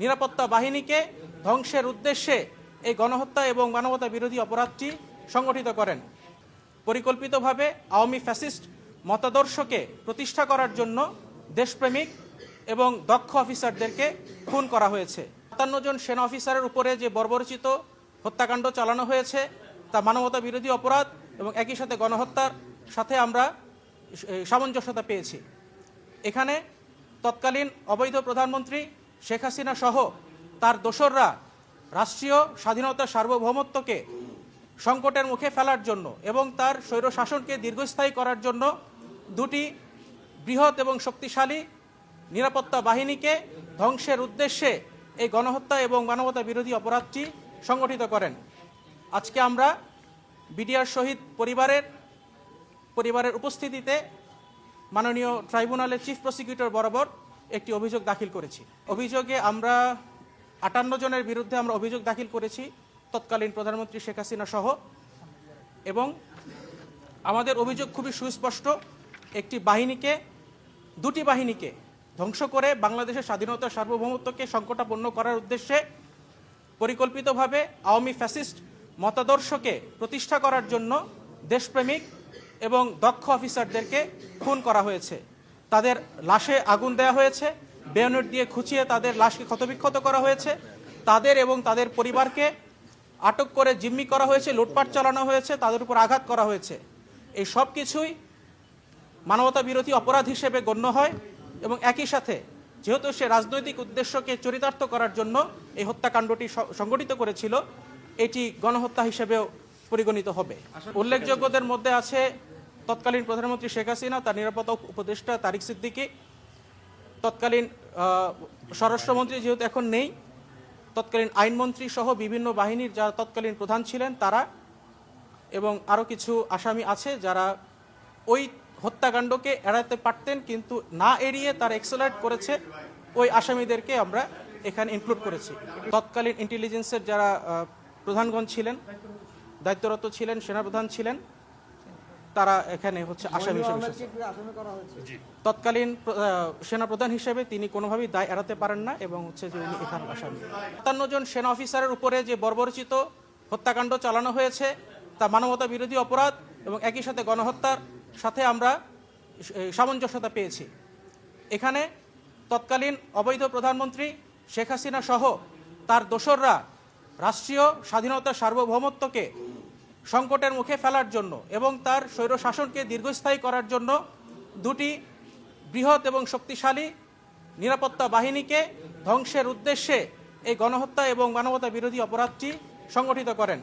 নিরাপত্তা বাহিনীকে ধ্বংসের উদ্দেশ্যে এই গণহত্যা এবং মানবতা বিরোধী অপরাধটি সংগঠিত করেন। পরিকল্পিতভাবে আওয়ামী ফ্যাসিস্ট মতাদর্শকে প্রতিষ্ঠা করার জন্য দেশপ্রেমিক এবং দক্ষ অফিসারদেরকে খুন করা হয়েছে। সাতান্ন জন সেনা অফিসারের উপরে যে বর্বরচিত হত্যাকাণ্ড চালানো হয়েছে, তা মানবতা বিরোধী অপরাধ এবং একই সাথে গণহত্যার সাথে আমরা সামঞ্জস্যতা পেয়েছি। এখানে তৎকালীন অবৈধ প্রধানমন্ত্রী শেখ হাসিনা সহ তার দোসররা রাষ্ট্রীয় স্বাধীনতা সার্বভৌমত্বকে সংকটের মুখে ফেলার জন্য এবং তার স্বৈরশাসনকে দীর্ঘস্থায়ী করার জন্য দুটি বৃহৎ এবং শক্তিশালী নিরাপত্তা বাহিনীকে ধ্বংসের উদ্দেশ্যে এই গণহত্যা এবং মানবতা বিরোধী অপরাধটি সংগঠিত করেন। আজকে আমরা বিডিআর শহীদ পরিবারের পরিবারের উপস্থিতিতে মাননীয় ট্রাইব্যুনালের চিফ প্রসিকিউটর বরাবর একটি অভিযোগ দাখিল করেছি। অভিযোগে আমরা আটান্ন জনের বিরুদ্ধে আমরা অভিযোগ দাখিল করেছি, তৎকালীন প্রধানমন্ত্রী শেখ হাসিনা সহ। এবং আমাদের অভিযোগ খুবই সুস্পষ্ট, একটি বাহিনীকে, দুটি বাহিনীকে ধ্বংস করে বাংলাদেশের স্বাধীনতা সার্বভৌমত্বকে সংকটাপন্ন করার উদ্দেশ্যে পরিকল্পিতভাবে আওয়ামী ফ্যাসিস্ট মতাদর্শকে প্রতিষ্ঠা করার জন্য দেশপ্রেমিক এবং দক্ষ অফিসারদেরকে খুন করা হয়েছে। তাদের লাশে আগুন দেওয়া হয়েছে বেয়নেট দিয়ে খুঁচিয়ে তাদের লাশকে ক্ষতবিক্ষত করা হয়েছে। তাদের এবং তাদের পরিবারকে আটক করে জিম্মি করা হয়েছে লুটপাট চালানো হয়েছে তাদের উপর আঘাত করা হয়েছে। এই সব কিছুই মানবতা বিরোধী অপরাধ হিসেবে গণ্য হয় এবং একই সাথে যেহেতু সে রাজনৈতিক উদ্দেশ্যকে চরিতার্থ করার জন্য এই হত্যাকাণ্ডটি সংগঠিত করেছিল এটি গণহত্যা হিসেবেও পরিগণিত হবে। উল্লেখযোগ্যদের মধ্যে আছে তৎকালীন প্রধানমন্ত্রী শেখ হাসিনা, তার নিরাপত্তা উপদেষ্টা তারিক সিদ্দিকী, তৎকালীন স্বরাষ্ট্রমন্ত্রী যেহেতু এখন নেই, তৎকালীন আইনমন্ত্রী সহ বিভিন্ন বাহিনীর যারা তৎকালীন প্রধান ছিলেন তারা এবং আরও কিছু আসামি আছে যারা ওই হত্যাকাণ্ডকে এড়াতে পারতেন কিন্তু না এড়িয়ে তারা এক্সেলারেট করেছে ওই আসামিদেরকে আমরা এখানে ইনক্লুড করেছি। তৎকালীন ইন্টেলিজেন্সের যারা প্রধানগণ ছিলেন, দায়িত্বরত ছিলেন, সেনাপ্রধান ছিলেন তারা এখানে হচ্ছে আসামি হিসেবে তৎকালীন সেনাপ্রধান হিসেবে তিনি কোনোভাবেই দায় এড়াতে পারেন না এবং হচ্ছে যে উনি এখানে আসামি। সাতান্ন জন সেনা অফিসারের উপরে যে বর্বরচিত হত্যাকাণ্ড চালানো হয়েছে তা মানবতা বিরোধী অপরাধ এবং একই সাথে গণহত্যার সাথে আমরা সামঞ্জস্যতা পেয়েছি। এখানে তৎকালীন অবৈধ প্রধানমন্ত্রী শেখ হাসিনা সহ তার দোসররা রাষ্ট্রীয় স্বাধীনতা সার্বভৌমত্বকে সংকটের মুখে ফেলার জন্য এবং তার স্বৈর শাসনকে দীর্ঘস্থায়ী করার জন্য দুটি বৃহৎ এবং শক্তিশালী নিরাপত্তা বাহিনীকে ধ্বংসের উদ্দেশ্যে এই গণহত্যা এবং মানবতা বিরোধী অপরাধটি সংগঠিত করেন।